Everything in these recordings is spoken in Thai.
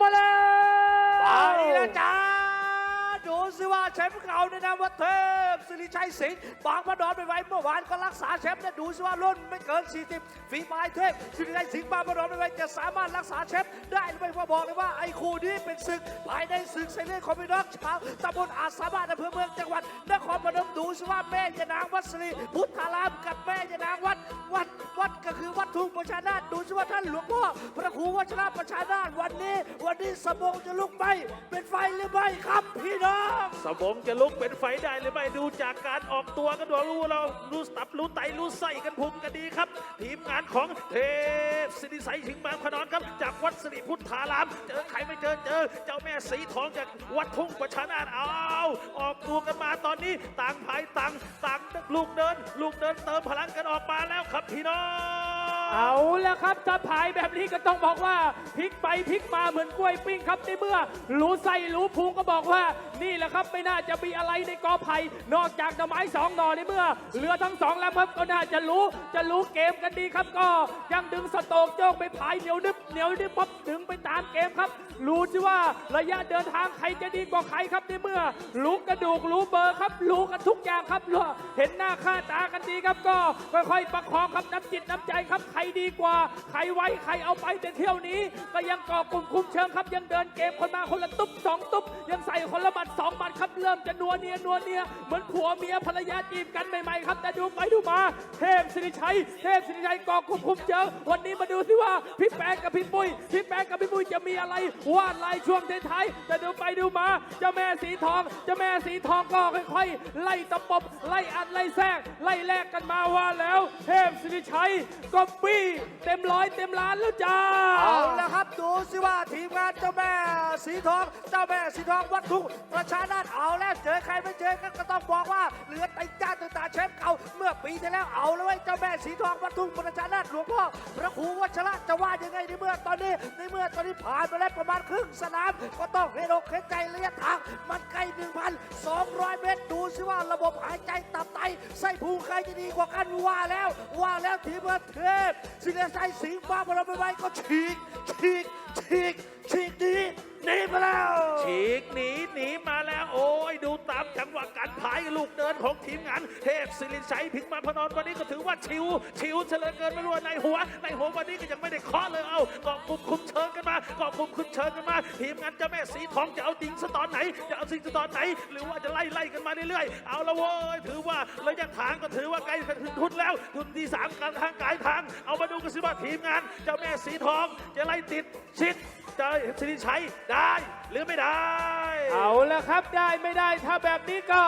มาแล้วไปแล้วจ้าดูสิว่าแชมป์เก่าในนามว่าเทพสิริชัยสิงห์บางพระนอนไปไว้เมื่อวานก็รักษาแชมป์นะดูสิว่ารุ่นไม่เกิน 40 ฝีพายเทพสิริชัยสิงห์บางพระนอนไปไว้จะสามารถรักษาแชมป์ได้หรือไม่ว่าบอกเลยว่าไอ้คู่นี้เป็นศึกภายในศึกเซเลนคอมบินอกชาวตำบลอาจสามารถอำเภอเมืองจังหวัดนครพนมดูสิว่าแม่ยานางวัดสิริพุทธารามกับแม่ยานางวัดวัดวัด ก็คือวัดทุ่งประชานาถดูสิว่าท่านหลวงพ่อพระครูวัชราประชานาถวันนี้ วันนี้สมองจะลุกไหมเป็นไฟหรือไม่ครับพี่น้องสมองจะลุกเป็นไฟได้หรือไม่ดูจากการออกตัวกันดูรู้เรารู้ตับรู้ไตรู้ไส้กันพุงกันดีครับ ทีมงานของเทพสิริสัยสิงบางพนอนครับ จากวัดสิริพุทธาราม เจอใครไม่เจอเจอ เจ้าแม่สีทองจากวัดทุ่งประชานาถเอาออกตัวกันมาตอนนี้ต่างภายต่างต่างลูกเดิน ลูกเดินเติมพลังกันออกมาแล้วครับพี่น้อง เอาแล้วครับถ้าผายแบบนี้ก็ต้องบอกว่าพลิกไปพลิกมาเหมือนกล้วยปิ้งครับในเมื่อรู้ไส้รู้พุงก็บอกว่า นี่แหละครับไม่น่าจะมีอะไรในกอไผ่นอกจากหน่อไม้สองหน่อในเมื่อเรือทั้งสองลำครับก็น่าจะรู้จะรู้เกมกันดีครับก็ ยังดึงสโตกโจกไปผายเหนียวนึบเหนียวนึบปั๊บดึงไปตามเกมครับ รู้สิว่าระยะเดินทางใครจะดีกว่าใครครับในเมื่อรู้กระดูกรู้เบอร์ครับ รู้กันทุกอย่างครับเห็นหน้าค่าตากันดีครับก็ค่อยๆประคองครับน้ำจิตน้ำใจครับใครดีกว่า ใครไว้ใครเอาไปแต่เที่ยวนี้ ก็ยังก่อกลุ่มคุมเชิงครับ ยังเดินเกมคนมาคนละตุ๊บสองตุ๊บยังใส่คนละบัตรสองบัตรครับเริ่มจะนัวเนียนัวเนียเหมือนผัวเมียภรรยาจีบกันใหม่ๆครับแต่ดูไปดูมา เทพสิริชัย เทพสิริชัยก่อกลุ่มคุมเชิงวันนี้มาดูสิว่าพี่แป๊กกับพี่ปุ้ยพี่แป๊กกับพี่ปุ้ยจะมีอะไรวาดลายช่วงท้ายๆแต่ดูไปดูมาเจ้าแม่สีทองเจ้าแม่สีทองก็ค่อยๆ ไล่ตะปบไล่อัดไล่แทรกไล่แลกกันมาว่าแล้ว เทพสิริชัยก็ี่เต็มร้อยเต็มล้านแล้วจ้า ดูสิว่าทีมงานเจ้าแม่สีทอง เจ้าแม่สีทองวัดทุ่งประชานาถเอาแล้วเจอใครไม่เจอก,ก็ต้องบอกว่าเหลือไต่จ้าตต่แชมป์เก่าเมื่อปีที่แล้วเอาแล้วไว้ยเจ้าแม่สีทองวัดทุ่งประชานาถหลวงพ่อพระครูวัชระจะว่ายังไงในเมื่อตอนนี้ในเมื่อตอนนี้ผ่านไปแล้วประมาณครึ่งสนามก็ต้องเห็นอกเห็นใจระยะทางมันใกล้1,200 เมตรดูสิว่าระบบหายใจตับไตไส้พุงใครจะดีกว่ากันว่าแล้วว่าแล้วทีมเทพศิลชัยสิงห์ฟ้าบอลไปไว้ก็ฉีกฉีกฉีกฉีกหนีหนีไปแล้วฉีกหนีหนีมา จังหวะการพายลูกเดินของทีมงาน เทพศิริชัยพิงมาพนอนวันนี้ก็ถือว่าชิว ชิวเฉลินเกินไม่รู้ว่าในหัว ในหัววันนี้ก็ยังไม่ได้เคาะเลยเอาเกาะกลุ่มคุมเชิงกันมาเกาะกลุ่มคุมเชิงกันมา ทีมงานเจ้าแม่สีทองจะเอาดิงสตอนไหน จะเอาสิงสตอนไหน หรือว่าจะไล่ไล่กันมาเรื่อยๆ เอาละเว้ยถือว่าระยะทางก็ถือว่าใกล้ถึงทุนแล้ว ทุนที่สามกลางทางกายทาง เอามาดูกันสิว่าทีมงานเจ้าแม่สีทองจะไล่ติดชิดเจะสิริชัยได้ หรือไม่ได้ เอาละครับได้ไม่ได้ถ้าแบบนี้ก็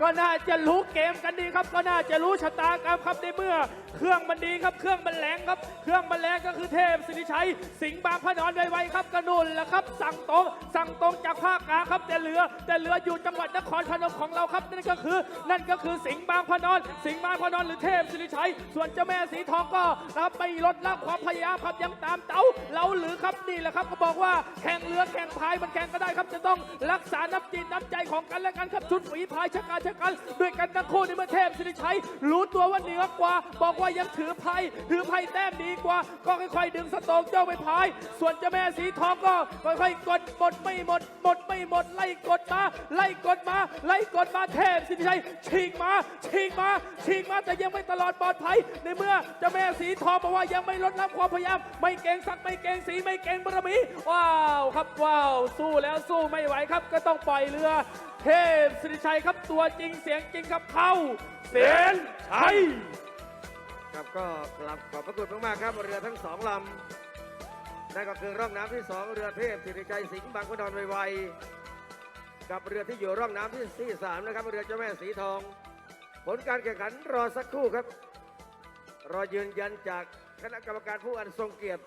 ก็น่าจะรู้เกมกันดีครับ ก็น่าจะรู้ชะตากรรมครับในเมื่อ เครื่องมันดีครับ เครื่องมันแรงครับ เครื่องมันแรงก็คือเทพสิริชัย สิงห์บางพระนอนไวๆครับกระนุนละครับ สั่งตรงสั่งตรงจากภาคกลางครับแต่เหลือ แต่เหลืออยู่จังหวัดนครพนมของเราครับนั่นก็คือ นั่นก็คือสิงห์บางพระนอน สิงห์บางพระนอนหรือเทพสิริชัย ส่วนเจ้าแม่สีทองก็รับไม่ลดละความพยายามครับยังตามเต้าเราหรือครับนี่แหละครับก็บอกว่าแข่งเรือแข่งพายมันแข่งก็ได้ครับจะต้องรักษาน้ำจิตน้ำใจของกันและกันครับชุดฝีพายชะการชะกันด้วยกันทั้งคู่ในเมื่อเทพสิริชัยรู้ตัวว่าเหนือกว่า บอกว่ายังถือไพ่ถือไพ่แต้มดีกว่า ก็ค่อยๆดึงสโตงเจ้าไปพาย ส่วนเจ้าแม่สีทองก็ค่อยๆกดหมดไม่หมดหมดไม่หมดไล่กดมาไล่กดมาไล่กดมาเทพสิริชัยฉีกมาฉีกมาฉีกมาแต่ยังไม่ตลอดปลอดภัยในเมื่อเจ้าแม่สีทองบอกว่ายังไม่ลดละความพยายาม ไม่เกงสักไม่เกงสีไม่เกงบารมีว้าวครับว้าวสู้แล้วสู้ไม่ไหวครับ ก็ต้องปล่อยเรือ เทพสิริชัยครับตัวจริงเสียงจริงครับเข้าเสียนชัยครับก็กลับขอบพระคุณมากๆครับเรือทั้งสองลำนั่นก็คือร่องน้ำที่สองเรือเทพสิริชัยสิงห์บางกระดอนไวๆกับเรือที่อยู่ร่องน้ำที่ที่สามนะครับเรือเจ้าแม่สีทอง ผลการแข่งขันรอสักครู่ครับ รอยืนยันจากคณะกรรมการผู้อันทรงเกียรติ